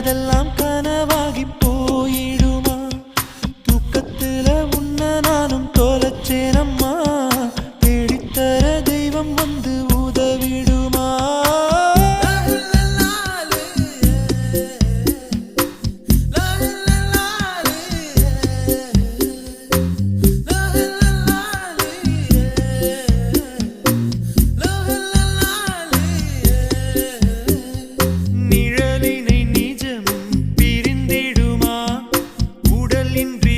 நினைச்சதெல்லாம் கனவாகி போயிடுமா? தூக்கத்துல உன்ன நானும் தோலச்சேனம்மா. தேடித்தர தெய்வம் வந்து சொல்லின்றி